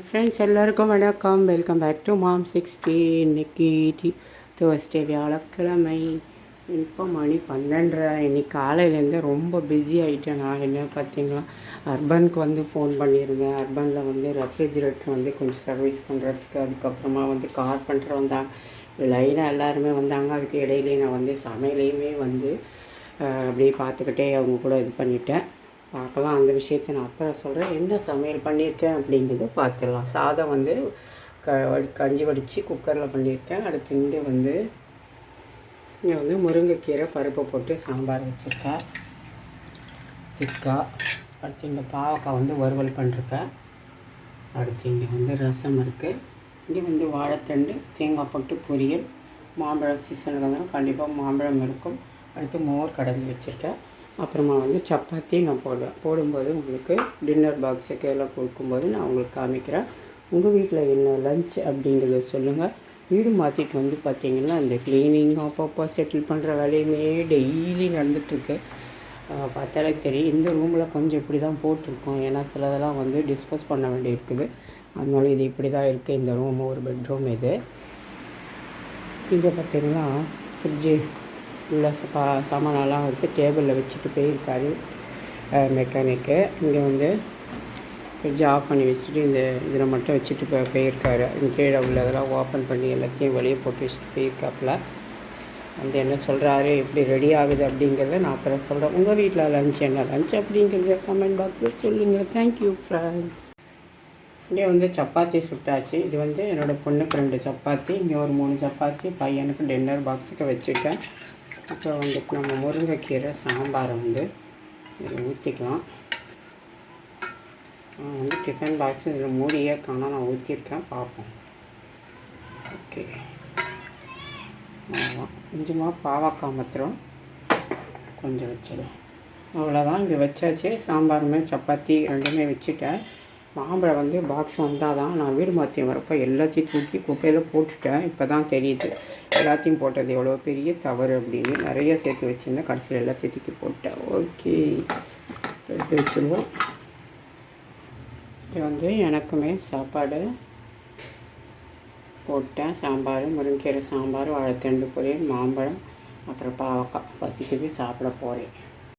Hi friends எல்லாருக்கும் வணக்கம். Welcome back to mom sixty இன்னைக்கு டி தேர்ஸ்டே வியாழக்கிழமை. இப்போ மணி பன்னெண்டரை. இன்னைக்கு காலையிலேருந்து ரொம்ப பிஸி ஆகிட்டேன் நான். என்ன பார்த்தீங்களா? அர்பனுக்கு வந்து ஃபோன் பண்ணியிருந்தேன். அர்பனில் வந்து ரெஃப்ரிஜிரேட்டர் வந்து கொஞ்சம் சர்வீஸ் பண்ணுறதுக்கு அதுக்கப்புறமா வந்து கார் பண்ணுற வந்தாங்க லைனாக எல்லாருமே வந்தாங்க. அதுக்கு இடையிலே நான் வந்து சமையலையுமே வந்து அப்படியே பார்த்துக்கிட்டே அவங்க கூட இது பண்ணிட்டேன். பார்க்கலாம். அந்த விஷயத்தை நான் அப்புறம் சொல்கிறேன் என்ன சமையல் பண்ணியிருக்கேன்? அப்படிங்கிறத பார்த்துடலாம். சாதம் வந்து க வடி- கஞ்சி வடித்து குக்கரில் பண்ணியிருக்கேன். அடுத்து இங்கே வந்து இங்கே வந்து முருங்கைக்கீரை பருப்பு போட்டு சாம்பார் வச்சுருக்கேன். திக்கா அடுத்து இங்கே பாவக்காய் வந்து வறுவல் பண்ணிருக்கேன். அடுத்து இங்கே வந்து ரசம் இருக்குது இங்கே வந்து வாழைத்தண்டு தேங்காய் போட்டு பொரியல் மாம்பழம் சீசனுக்கு வந்தாலும் கண்டிப்பாக மாம்பழம் இருக்கும். அடுத்து மோர் கடந்து வச்சுருக்கேன். அப்புறமா வந்து சப்பாத்தி நான் போடுவேன் போடும்போது உங்களுக்கு டின்னர் பாக்ஸுக்கு எல்லாம் கொடுக்கும்போது நான் உங்களுக்கு காமிக்கிறேன். உங்கள் வீட்டில் என்ன லஞ்ச் அப்படிங்கிறத சொல்லுங்கள் வீடு மாற்றிட்டு வந்து பார்த்தீங்கன்னா இந்த க்ளீனிங் அப்பப்போ செட்டில் பண்ணுற வேலையுமே டெய்லி நடந்துகிட்ருக்கு பார்த்தாலே தெரியும். இந்த ரூமில் கொஞ்சம் இப்படி தான் போட்டிருக்கோம். ஏன்னா சிலதெல்லாம் வந்து டிஸ்போஸ் பண்ண வேண்டியிருக்குது. அதனால இது இப்படி தான் இருக்குது இந்த ரூம் ஒரு பெட்ரூம் இது. இங்கே பார்த்தீங்கன்னா ஃப்ரிட்ஜு உள்ள பா சாமானெல்லாம் வந்து டேபிளில் வச்சுட்டு போயிருக்காரு மெக்கானிக்கு இங்கே வந்து ஃப்ரிட்ஜ் ஆஃப் பண்ணி வச்சுட்டு இந்த இதில் மட்டும் வச்சுட்டு போய் போயிருக்காரு. இங்க கீழே உள்ளதெல்லாம் ஓப்பன் பண்ணி எல்லாத்தையும் வெளியே போட்டு வச்சுட்டு போயிருக்காப்புல. வந்து என்ன சொல்கிறாரு எப்படி ரெடி ஆகுது அப்படிங்கிறத நான் அப்புறம் சொல்கிறேன் உங்கள் வீட்டில் லஞ்ச் என்ன? லஞ்ச் அப்படிங்கிறத கமெண்ட் பாக்ஸில் சொல்லுங்கள் தேங்க்யூ ஃப்ரெண்ட்ஸ் இங்கே வந்து சப்பாத்தி சுட்டாச்சு. இது வந்து என்னோடய பொண்ணுக்கு ரெண்டு சப்பாத்தி இங்கே ஒரு மூணு சப்பாத்தி பையனுக்கு டின்னர் பாக்ஸுக்கு வச்சுருக்கேன் அப்புறம் வந்துட்டு நம்ம முருங்கைக்கீரை சாம்பாரை வந்து ஊற்றிக்கலாம் நான் வந்து டிஃபன் பாக்ஸ் இதில் மூடியே காணோம் நான் ஊற்றிருக்கேன் பார்ப்போம். ஓகே. ஆமாம் கொஞ்சமாக பாவக்காய் மாத்திரம் கொஞ்சம் வச்சிடும் அவ்வளோதான். இங்கே வச்சாச்சு. சாம்பாருமே சப்பாத்தி ரெண்டுமே வச்சுட்டேன். மாம்பழம் வந்து பாக்ஸ் வந்தால் தான் நான் வீடு மாற்றி வரப்போ எல்லாத்தையும் தூக்கி குப்பையில் போட்டுட்டேன். இப்போ தான் தெரியுது. எல்லாத்தையும் போட்டது எவ்வளோ பெரிய தவறு அப்படின்னு நிறைய சேர்த்து வச்சுருந்தேன். கடைசியில் எல்லாத்தையும் தூக்கி போட்டேன். ஓகே. எடுத்து வச்சுருவோம். இது வந்து எனக்குமே சாப்பாடு போட்டேன். சாம்பார் முருங்கீரை சாம்பார் வாழைத்தண்டு பொரியல் மாம்பழம் அப்புறம் பாவக்காய். பசிக்குது சாப்பிட போகிறேன்